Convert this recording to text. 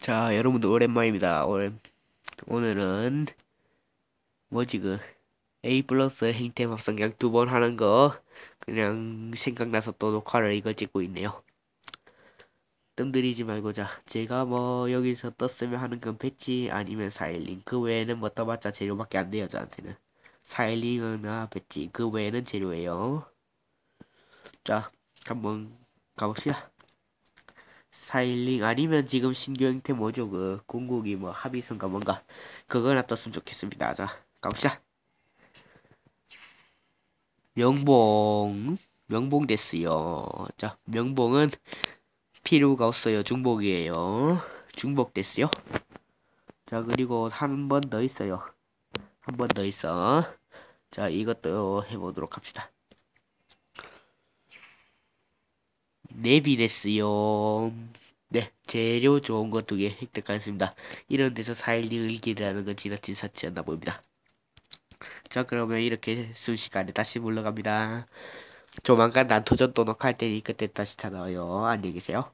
자, 여러분들 오랜만입니다. 오늘, 오늘은 뭐지 그 A 플러스 행템 합성량 두번 하는 거 그냥 생각나서 또 녹화를 이걸 찍고 있네요. 뜸들이지 말고 자, 제가 뭐 여기서 떴으면 하는 건 배지 아니면 사일링 그 외에는 뭐 떠봤자 재료밖에 안 돼요 저한테는. 사일링이나 배지 그 외에는 재료예요. 자, 한번 가봅시다. 사일링 아니면 지금 신규 형태 뭐죠? 그 궁극이 뭐 합의선가 뭔가 그거나 떴으면 좋겠습니다. 자 가봅시다. 명봉 명봉 됐어요. 자 명봉은 필요가 없어요. 중복이에요. 중복 됐어요. 자 그리고 한 번 더 있어요. 한 번 더 있어. 자 이것도 해보도록 합시다 네비 됐어요. 네, 재료 좋은 거두개 획득하였습니다. 이런 데서 412을 기대하는 건 지나친 사치였나 봅니다. 자, 그러면 이렇게 순식간에 다시 물러갑니다. 조만간 난토전 또 녹화할 테니 그때 다시 찾아와요. 안녕히 계세요.